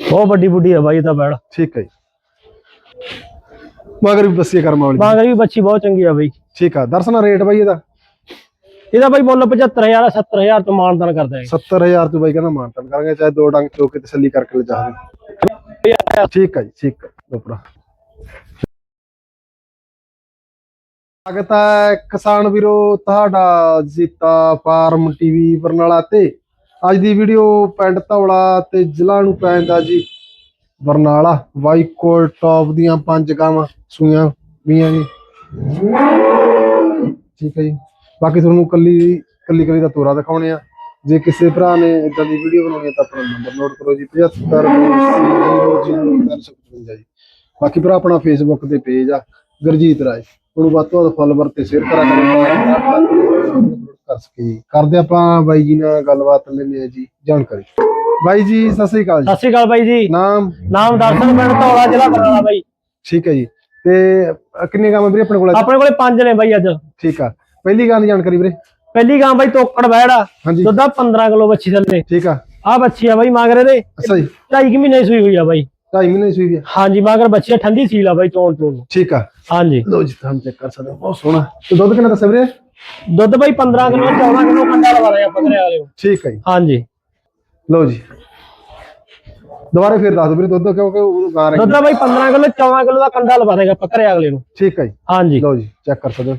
ਬਹੁਤ ਵੱਡੀ ਬੁੱਢੀ ਆ ਬਾਈ ਇਹ ਤਾਂ ਬੈੜ ਠੀਕ ਹੈ ਜੀ। ਮਗਰ ਵੀ ਬੱਸੀ ਕਰਮਾ ਵਾਲੀ ਬਾਂਗਰ ਵੀ ਬੱਚੀ ਬਹੁਤ ਚੰਗੀ ਆ ਬਾਈ। ਠੀਕ ਆ ਦਰਸਨਾ ਰੇਟ ਬਾਈ ਇਹਦਾ? ਇਹਦਾ ਬਾਈ ਮੁੱਲ 75000 ਆ 70000 ਤੋਂ ਮਾਨਦਾਨ ਕਰਦਾ ਹੈ 70000 ਤੋਂ ਬਾਈ ਕਹਿੰਦਾ ਮਾਨਤਨ ਕਰਾਂਗੇ ਚਾਹੇ ਦੋ ਡੰਗ ਚੋ ਕੇ ਤਸੱਲੀ ਕਰਕੇ ਲਿਜਾ ਦੇ। ਠੀਕ ਹੈ ਜੀ ਠੀਕ ਹੈ ਲੋਪਰਾ ਸਵਾਗਤ ਹੈ ਕਿਸਾਨ ਵੀਰੋ ਤੁਹਾਡਾ ਜੀਤਾ ਫਾਰਮ ਟੀਵੀ ਬਰਨਾਲਾ ਤੇ। ਅੱਜ ਦੀ ਵੀਡੀਓ ਪਿੰਡ ਧੌਲਾ ਤੇ ਜ਼ਿਲ੍ਹਾ ਨੂੰ ਪੈਂਦਾ ਜੀ। ਬਰਨਾਲਾ ਵਾਈਕੋਲ ਟੌਪ ਦੀਆਂ ਪੰਜ ਗਾਵਾਂ ਸੂਈਆਂ ਵੀਆਂ ਜੀ। ਠੀਕ ਹੈ ਜੀ। ਬਾਕੀ ਤੁਹਾਨੂੰ ਕੱਲੀ ਕੱਲੀ ਕੱਲੀ ਦਾ ਤੋਰਾ ਦਿਖਾਉਣੇ ਆ। ਜੇ ਕਿਸੇ ਭਰਾ ਨੇ ਇਦਾਂ ਦੀ ਵੀਡੀਓ ਬਣਾਉਣੀ ਹੈ ਤਾਂ ਆਪਣਾ ਨੰਬਰ ਨੋਟ ਕਰੋ ਜੀ 75 ਜੀ ਬਾਕੀ ਭਰਾ ਆਪਣਾ ਫੇਸਬੁੱਕ ਤੇ ਪੇਜ ਆ, ਗੁਰਜੀਤ ਰਾਏ। ਉਹਨੂੰ ਵੱਧ ਤੋਂ ਵੱਧ ਫੋਲੋਵਰ ਤੇ ਸ਼ੇਅਰ ਕਰਾ ਕਰੋ। ਕਰ ਸਕੇ ਕਰਦੇ ਆਪਾਂ ਬਾਈ ਜੀ ਨਾਲ ਗੱਲਬਾਤ ਲੈਣੇ ਆ ਜੀ ਜਾਣਕਾਰੀ। ਬਾਈ ਜੀ ਸਤਿ ਸ੍ਰੀ ਅਕਾਲ ਜੀ। ਸਤਿ ਸ਼੍ਰੀ ਅਕਾਲ ਬਾਈ ਜੀ। ਨਾਮ? ਨਾਮ ਦਰਸ਼ਨ ਪਿੰਡ ਧੌਲਾ ਜ਼ਿਲ੍ਹਾ ਬਰਨਾਲਾ ਬਾਈ। ਠੀਕ ਹੈ ਜੀ। ਤੇ ਕਿੰਨੇ ਕੰਮ ਵੀਰੇ ਆਪਣੇ ਕੋਲ? ਆਪਣੇ ਕੋਲੇ ਪੰਜ ਨੇ ਬਾਈ ਅੱਜ। ਠੀਕ ਆ। ਪਹਿਲੀ ਗੱਲ ਦੀ ਜਾਣਕਾਰੀ ਵੀਰੇ? ਪਹਿਲੀ ਗਾਂ ਬਾਈ ਤੋਕੜ ਬੈੜ। ਦੁੱਧ ਆ 15 ਕਿਲੋ ਬੱਚੀ ਥੱਲੇ। ਠੀਕ ਆ। ਆ ਬੱਚੀ ਆ ਬਾਈ ਮਾਗਰੇ ਦੇ। ਅੱਛਾ ਜੀ। ਢਾਈ ਕੁ ਮਹੀਨੇ ਦੀ ਸੂਈ ਹੋਈ ਆ ਬਾਈ। ਢਾਈ ਮਹੀਨੇ ਦੀ ਸੂਈ ਆ। ਹਾਂਜੀ ਮਾਗਰ ਬੱਚੀ ਠੰਡੀ ਸੀਲ ਆ ਬਾਈ ਚੋਣ ਚੋਣ। ਠੀਕ ਆ। ਹਾਂਜੀ। ਲੋ ਜੀ ਤੁਹਾਨੂੰ ਚੈੱਕ ਕਰ ਸਕਦੇ ਹੋ। ਬਹੁਤ ਸੋਹਣਾ। ਤੇ ਦੁੱਧ ਕਿੰਨਾ ਦੱਸਿਆ ਵੀਰੇ? ਦੁੱਧ ਬਾਈ 15 ਕਿਲੋ 14 ਕਿਲੋ ਕੰਡਾ ਲਵਾ ਰਹੇ ਆ ਪਕੜੇ ਵਾਲੇ ਨੂੰ। ਠੀਕ ਹੈ ਜੀ। ਹਾਂਜੀ। ਲਓ ਜੀ। ਦੁਬਾਰਾ ਫਿਰ ਦੱਸ ਦਿਓ ਵੀਰੇ ਦੁੱਧ ਕਿਉਂਕਿ ਉਹ ਗਾਂ ਰਹੀ ਦੁੱਧ ਬਾਈ 15 ਕਿਲੋ 14 ਕਿਲੋ ਦਾ ਕੰਡਾ ਲਵਾ ਦੇਗਾ ਪਕੜੇ ਅਗਲੇ ਨੂੰ। ਠੀਕ ਹੈ ਜੀ। ਹਾਂਜੀ। ਲਓ ਜੀ ਚੈੱਕ ਕਰ ਸਕਦੇ ਹੋ।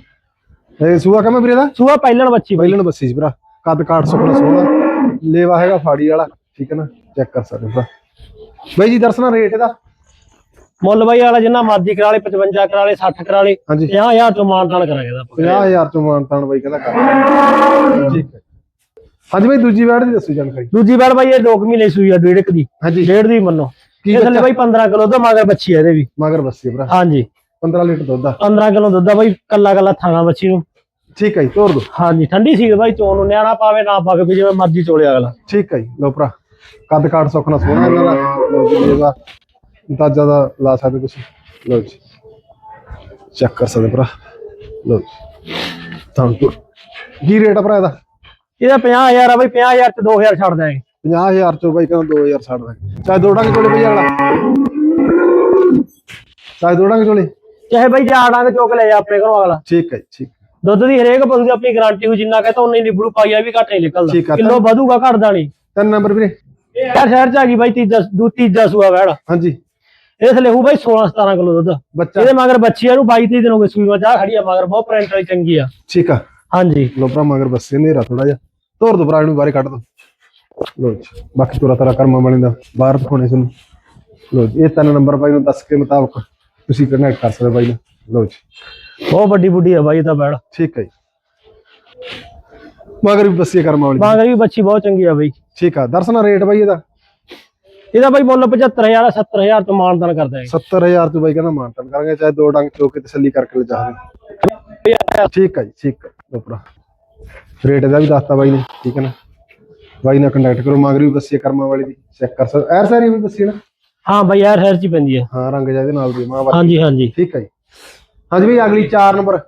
ਇਹ ਸੂਆ ਕਮੇ ਵੀਰੇ ਦਾ? ਸੂਆ ਪਹਿਲਣ ਬੱਚੀ ਬਾਈ। ਪਹਿਲਣ ਬੱਸੀ ਸੀ ਭਰਾ। ਕੱਦ ਕਾਠ ਸੁਪਨਾ ਸੋਹਣਾ। ਲੇਵਾ ਹੈਗਾ ਫਾੜੀ ਵਾਲਾ। ਠੀਕ ਹੈ ਨਾ? ਚੈੱਕ ਕਰ ਸਕਦੇ ਹੋ ਭਰਾ। ਬਾਈ ਜੀ ਦਰਸ਼ਨਾ ਰੇਟ ਇਹਦਾ? ਮੁੱਲ ਬਾਈ ਵਾਲਾ ਜਿੰਨਾ ਮਰਜ਼ੀ ਕਰਾ ਲੇ 55 ਕਰਾ ਲੇ 60 ਕਰਾ ਲੇ ਹਾਂਜੀ। 50000 ਤੋਂ ਮਾਨਤਾਨ ਕਰਾਂਗੇ ਦਾ 50000 ਚੋਂ ਮਾਨਤਾਨ ਬਾਈ ਕਹਿੰਦਾ ਕਰ ਠੀਕ ਹੈ। ਹਾਂਜੀ ਬਾਈ ਦੂਜੀ ਵਾਰ ਦੀ ਦੱਸੋ ਜਾਣਕਾਰੀ। ਦੂਜੀ ਵਾਰ ਬਾਈ ਇਹ 2 ਮਹੀਨੇ ਸੂਈ ਆ ਡੇਢ ਦੀ। ਹਾਂਜੀ। ਡੇਢ ਦੀ ਮੰਨੋ। ਕੀ ਇਹ ਥੱਲੇ ਬਾਈ 15 ਕਿਲੋ ਦਾ ਮਗਰ ਬੱਚੀ ਆ ਇਹਦੇ ਵੀ। ਮਗਰ ਬੱਸੀ ਭਰਾ। ਹਾਂਜੀ। 15 ਲੀਟਰ ਦੁੱਧ ਆ। 15 ਕਿਲੋ ਦੁੱਧ ਆ ਬਾਈ ਕੱਲਾ ਕੱਲਾ ਥਾਣਾ ਬੱਚੀ ਨੂੰ। ਠੀਕ ਹੈ ਜੀ ਤੋਰ ਦੋ। ਹਾਂਜੀ ਠੰਡੀ ਸੀ ਬਾਈ ਚੋਣ ਨੂੰ ਨਿਆਣਾ ਪਾਵੇ ਨਾ ਪਾਵੇ ਵੀ ਜਿਵੇਂ ਮਰਜ਼ੀ ਚੋਲੇ ਅਗਲਾ। ਠੀਕ ਹੈ ਜੀ ਲਓ ਭਰਾ। ਕੱਦ ਕਾਠ ਸੁੱਖਣਾ ਸੋਹਣਾ ਇਹਨਾਂ ਦਾ। ਲਓ ਜੀ ਲੇਵਾ ਅੰਦਾਜ਼ਾ ਦਾ ਲਾ ਸਕਦੇ ਤੁਸੀਂ। ਲਓ ਜੀ। ਚੈੱਕ ਕਰ ਸਕਦੇ ਭਰਾ। ਲਓ ਜੀ। ਤੁਹਾਨੂੰ ਕੀ ਰੇਟ ਆ ਭਰਾ ਇਹਦਾ? ਇਹਦਾ 50000 ਆ ਬਾਈ 50000 ਤੇ 2000 ਛੱਡ ਦਾਂਗੇ 50000 ਚੋਂ ਬਾਈ ਕਹਿੰਦਾ 2000 ਛੱਡ ਦਾਂਗੇ ਚਾਹੇ ਦੋ ਡੰਗ ਚੋਲੇ ਬਈ ਅਗਲਾ ਚਾਹੇ ਦੋ ਡੰਗ ਚੋਲੇ। ਚਾਹੇ ਬਾਈ ਜਾੜਾਂਗੇ ਚੋਕ ਲੈ ਜਾ ਆਪਣੇ ਘਰੋਂ ਅਗਲਾ ਠੀਕ ਹੈ ਠੀਕ। ਦੁੱਧ ਦੀ ਹਰੇਕ ਪਸ਼ੂ ਦੀ ਆਪਣੀ ਗਾਰੰਟੀ ਹੋ ਜਿੰਨਾ ਕਹਤਾ ਉਨਾ ਹੀ ਨਿਬੜੂ ਪਾਈਆ ਵੀ ਘੱਟ ਨਹੀਂ ਨਿਕਲਦਾ। ਕਿਲੋ ਵਧੂਗਾ ਘਟਦਾ ਨਹੀਂ। ਤਿੰਨ ਨੰਬਰ ਵੀਰੇ। ਯਾਰ ਸ਼ਹਿਰ ਚ ਆ ਗਈ ਬਾਈ ਤੀਜਾ ਦੂ ਤੀਜਾ ਸੂਆ ਵੈੜ ਹਾਂਜੀ। ਇਸ ਲਈ ਹੂ ਬਾਈ 16 17 ਕਿਲੋ ਦੁੱਧ। ਬੱਚਾ। ਇਹਦੇ ਮਗਰ ਬੱਚੀ ਆ ਨੂੰ 22 30 ਦਿਨ ਹੋ ਗਏ ਸੂਈ ਖੜੀ ਆ ਮਗਰ ਬਹੁਤ ਪ੍ਰਿੰਟ ਵਾਲੀ ਚੰਗੀ ਆ। ਠੀਕ ਆ। ਹਾਂਜੀ। ਲੋ ਭਰਾ ਮਗਰ ਬੱਸੇ ਨੇਰਾ ਥੋੜਾ ਜਿਹਾ। ਤੋਰ ਦੋ ਭਰਾ ਇਹਨੂੰ ਬਾਹਰ ਕੱਢ ਦੋ। ਲੋ ਜੀ ਬਾਕੀ ਤੋਰਾ ਤਰਾ ਕਰਮਾ ਬਣੇ ਦਾ ਬਾਹਰ ਦਿਖਾਉਣੇ ਤੁਹਾਨੂੰ। ਲੋ ਜੀ ਇਹ ਤਿੰਨ ਨੰਬਰ ਬਾਈ ਨੂੰ ਦੱਸ ਕੇ ਮੁਤਾਬਕ ਤੁਸੀਂ ਕਨੈਕਟ ਕਰ ਸਕਦੇ ਬਾਈ ਲੋ ਜੀ। ਬਹੁਤ ਵੱਡੀ ਬੁੱਢੀ ਆ ਬਾਈ ਇਹ ਤਾਂ ਬੈੜ ਠੀਕ ਹੈ ਜੀ। ਮਗਰ ਵੀ ਬੱਸੇ ਕਰਮਾ ਵਾਲੀ। ਮਗਰ ਵੀ ਬੱਚੀ ਬਹੁਤ ਚੰਗੀ ਆ ਬਾਈ। ਠੀਕ ਆ ਦਰਸਨਾ ਰੇਟ ਬਾਈ ਇਹਦਾ। ਇਹਦਾ ਬਾਈ ਮੁੱਲ 75000 ਆ 70000 ਤੋਂ ਮਾਨਦਾਨ ਕਰਦਾ ਹੈ 70000 ਤੋਂ ਬਾਈ ਕਹਿੰਦਾ ਮਾਨਤਨ ਕਰਾਂਗੇ ਚਾਹੇ ਦੋ ਡੰਗ ਚੋ ਕੇ ਤਸੱਲੀ ਕਰਕੇ ਲਿਜਾ ਦੇ ਠੀਕ ਹੈ ਜੀ ਠੀਕ ਹੈ ਲੋ ਭਰਾ ਰੇਟ ਇਹਦਾ ਵੀ ਦੱਸਤਾ ਬਾਈ ਨੇ ਠੀਕ ਹੈ ਨਾ? ਬਾਈ ਨਾਲ ਕੰਟੈਕਟ ਕਰੋ ਮਗਰ ਵੀ ਬੱਸੇ ਕਰਮਾ ਵਾਲੀ ਦੀ ਚੈੱਕ ਕਰ ਸਕਦੇ। ਐਰ ਸਾਰੀ ਵੀ ਬੱਸੀ ਹੈ ਨਾ? ਹਾਂ ਬਾਈ ਯਾਰ ਹੈਰ ਚ ਹੀ ਪੈਂਦੀ ਆ। ਹਾਂ ਰੰਗ ਇਹਦੇ ਨਾਲ ਦੀ ਮਾਂ। ਹਾਂਜੀ ਹਾਂਜੀ। ਠੀਕ ਹੈ ਜੀ। ਹਾਂਜੀ ਬਈ ਅਗਲੀ 4 ਨੰਬਰ।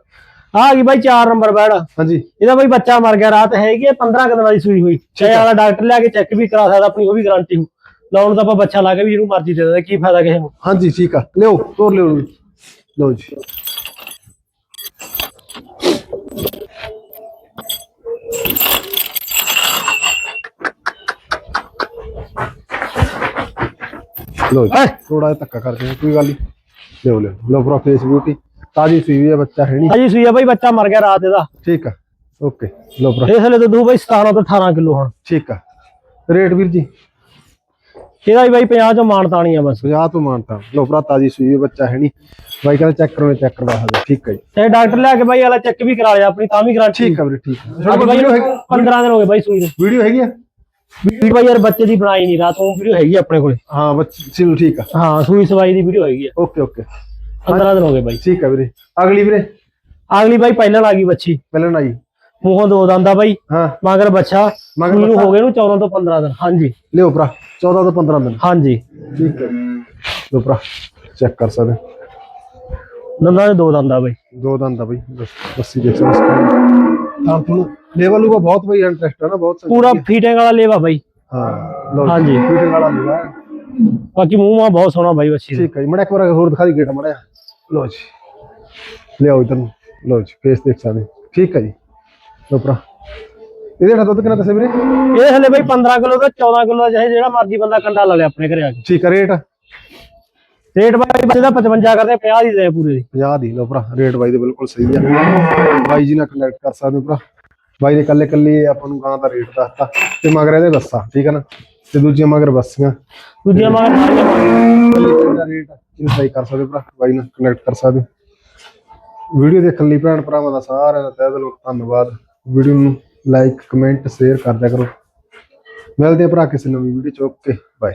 ਆ ਗਈ ਬਾਈ 4 ਨੰਬਰ ਬੈੜ। ਹਾਂਜੀ। ਇਹਦਾ ਬਾਈ ਬੱਚਾ ਮਰ ਗਿਆ ਰਾਤ ਹੈਗੀ ਆ 15 ਕੁ ਦਿਨਾਂ ਦੀ ਸੂਈ ਹੋਈ। ਚਾਹੇ ਵਾਲਾ ਡਾਕਟਰ ਲਿਆ ਕੇ ਚੈੱਕ ਵੀ ਕਰਾ ਸਕਦਾ ਆਪਣੀ ਉਹ ਵੀ ਗਾਰੰਟੀ ਹੋ ਲਾਉਣ ਦਾ ਆਪਾਂ ਬੱਚਾ ਲਾ ਕੇ ਵੀ ਜਿਹਨੂੰ ਮਰਜ਼ੀ ਦੇ ਦਿੰਦਾ ਕੀ ਫਾਇਦਾ ਕਿਸੇ ਨੂੰ? ਹਾਂਜੀ ਠੀਕ ਆ। ਲਿਓ ਤੋਰ ਲਿਓ। ਲਓ ਜੀ। ਲਓ ਜੀ ਥੋੜਾ ਧੱਕਾ ਕਰਦੇ ਹਾਂ ਕੋਈ ਗੱਲ ਨਹੀਂ ਲਿਓ ਲਿਓ ਲਓ ਪ੍ਰੋ ਫੇਸ ਬਿਊਟੀ ਤਾਜੀ ਸੂਈ ਹੈ ਬੱਚਾ ਹੈ ਨਹੀਂ ਅਜੀ ਸੂਈ ਆ ਬਾਈ ਬੱਚਾ ਮਰ ਗਿਆ ਰਾਤ ਇਹਦਾ। ਠੀਕ ਆ। ਓਕੇ। ਲਓ ਪ੍ਰੋ ਇਸ ਵੇਲੇ ਤਾਂ ਦੂ ਬਾਈ 17 ਤੋਂ 18 ਕਿਲੋ ਹੁਣ। ਠੀਕ ਆ। ਰੇਟ ਵੀਰ ਜੀ? ਇਹਦਾ ਵੀ ਬਾਈ 50 ਚੋਂ ਮਾਨਤਾਣੀ ਆ ਬਸ। 50 ਤੋਂ ਮਾਨਤਾ। ਲਓ ਭਰਾ ਤਾਜੀ ਸੂਈ ਹੈ ਬੱਚਾ ਹੈ ਨਹੀਂ ਬਾਈ ਕਹਿੰਦਾ ਚੈੱਕ ਕਰੋ ਚੈੱਕ ਕਰਵਾ ਸਕਦੇ ਠੀਕ ਹੈ ਜੀ। ਚਾਹੇ ਡਾਕਟਰ ਲਿਆ ਕੇ ਬਾਈ ਵਾਲਾ ਚੈੱਕ ਵੀ ਕਰਾ ਲਿਆ ਆਪਣੀ ਤਾਂ ਵੀ ਗਾਰੰਟੀ ਠੀਕ ਆ ਵੀਰੇ ਠੀਕ ਅੱਜ ਬਾਈ ਵੀਡੀਓ ਹੈਗੀ? 15 ਦਿਨ ਹੋ ਗਏ ਬਾਈ ਸੂਈ ਨੂੰ। ਵੀਡੀਓ ਹੈਗੀ ਆ? ਵੀਡੀਓ ਬਾਈ ਯਾਰ ਬੱਚੇ ਦੀ ਬਣਾਈ ਨਹੀਂ ਰਾਤ ਨੂੰ ਵੀਡੀਓ ਹੈਗੀ ਆਪਣੇ ਕੋਲੇ। ਹਾਂ ਬੱਚੀ ਚਲੋ ਠੀਕ ਆ। ਹਾਂ ਸੂਈ ਸਵਾਈ ਦੀ ਵੀਡੀਓ ਹੈਗੀ ਆ। Okay okay. 15 ਦਿਨ ਹੋ ਗਏ ਬਾਈ। ਠੀਕ ਆ ਵੀਰੇ। ਅਗਲੀ ਵੀਰੇ? ਅਗਲੀ ਬਾਈ ਪਹਿਲਾਂ ਆ ਗਈ ਬੱਚੀ। ਪਹਿਲਾਂ ਆਈ। ਮੂੰਹੋਂ ਦੋ ਦੰਦਾ ਬਾਈ। ਹਾਂ। ਮਗਰ ਬੱਚਾ ਮਗਰ ਮੈਨੂੰ ਬੱਚਾ। ਹੋ ਗਏ ਨੂੰ 14 ਤੋਂ 15 ਦਿਨ। ਹਾਂਜੀ। ਲਿਓ ਭਰਾ 14 ਤੋਂ 15 ਦਿਨ। ਹਾਂਜੀ। ਠੀਕ ਹੈ। ਲਓ ਭਰਾ ਚੈੱਕ ਕਰ ਸਕਦੇ। ਦੰਦਾਂ ਦੇ ਦੋ ਦੰਦਾ ਬਾਈ। ਦੋ ਦੰਦ ਆ ਬਈ। ਬਸ- ਦੇਖ ਸਕਦੇ ਤਾਂ ਤੁਹਾਨੂੰ ਲੈਵਲ ਉਹ ਬਹੁਤ ਬਈ ਇੰਟਰਸਟ ਹੈ ਨਾ ਬਹੁਤ ਪੂਰਾ ਫੀਟਿੰਗ ਵਾਲਾ ਲੇਵਾ ਬਾਈ। ਹਾਂ ਲਓ ਜੀ, ਹਾਂਜੀ। ਫੀਟਿੰਗ ਵਾਲਾ ਲਿਆ ਹੈ। ਬਾਕੀ ਮੂੰਹ ਮਾ ਬਹੁਤ ਸੋਹਣਾ ਬਾਈ ਬੱਚੀ ਦਾ। ਠੀਕ ਹੈ ਜੀ ਮੜਾ ਇੱਕ ਵਾਰ ਹੋਰ ਦਿਖਾ ਦੀ ਗੇਟ ਮੜਾ। ਲਓ ਜੀ। ਲਿਆਓ ਇਧਰ ਨੂੰ। ਲਓ ਜੀ ਫੇਸ ਦੇਖ ਸਕਦੇ ਹੋ। ਠੀਕ ਹੈ ਜੀ। ਭਰਾ। ਇਹਦੇ ਨਾਲ ਦੁੱਧ ਕਿੰਨਾ ਦੱਸੇ ਵੀਰੇ? ਇਹ ਹਲੇ ਬਾਈ 15 ਕਿਲੋ ਦਾ 14 ਕਿਲੋ ਦਾ ਚਾਹੇ ਜਿਹੜਾ ਮਰਜ਼ੀ ਬੰਦਾ ਕੰਡਾ ਲਾ ਲੇ ਆਪਣੇ ਘਰੇ ਆ ਕੇ। ਠੀਕ ਹੈ ਰੇਟ? ਰੇਟ ਬਾਈ ਬੱਚੇ ਦਾ 55 ਕਰਦੇ 50 ਦੀ ਦੇ ਪੂਰੇ ਦੀ। 50 ਦੀ ਲਓ ਭਰਾ ਰੇਟ ਬਾਈ ਦੇ ਬਿਲਕੁਲ ਸਹੀ ਆ। ਬਾਈ ਜੀ ਨਾਲ ਕਨੈਕਟ ਕਰ ਸਕਦੇ ਹੋ ਭਰਾ। ਬਾਈ ਨੇ ਕੱਲੇ ਕੱਲੇ ਆਪਾਂ ਨੂੰ ਗਾਂ ਦਾ ਰੇਟ ਦੱਸਤਾ। ਤੇ ਮਗਰ ਇਹਦੇ ਬੱਸਾਂ ਠੀਕ ਹੈ ਨਾ? ਤੇ ਦੂਜੀਆਂ ਮਗਰ ਬੱਸੀਆਂ। ਦੂਜੀਆਂ ਮਾਂ ਸਾਰੀਆਂ ਮਾਂ ਕੱਲੇ ਕੱਲੇ ਦਾ ਰੇਟ ਇਨਸਾਈ ਕਰ ਸਕਦੇ ਭਰਾ ਬਾਈ ਨਾਲ ਕਨੈਕਟ ਕਰ ਸਕਦੇ ਵੀਡੀਓ ਦੇਖਣ ਲਈ ਭੈਣ ਭਰਾਵਾਂ ਦਾ ਸਾਰਿਆਂ ਦਾ ਤਹਿ ਦਿਲੋਂ ਧੰਨਵਾਦ। ਵੀਡੀਓ ਨੂੰ ਲਾਈਕ ਕਮੈਂਟ ਸ਼ੇਅਰ ਕਰ ਦਿਆ ਕਰੋ। ਮਿਲਦੇ ਆ ਭਰਾ ਕਿਸੇ ਨਵੀਂ ਵੀਡੀਓ ਚ। Okay bye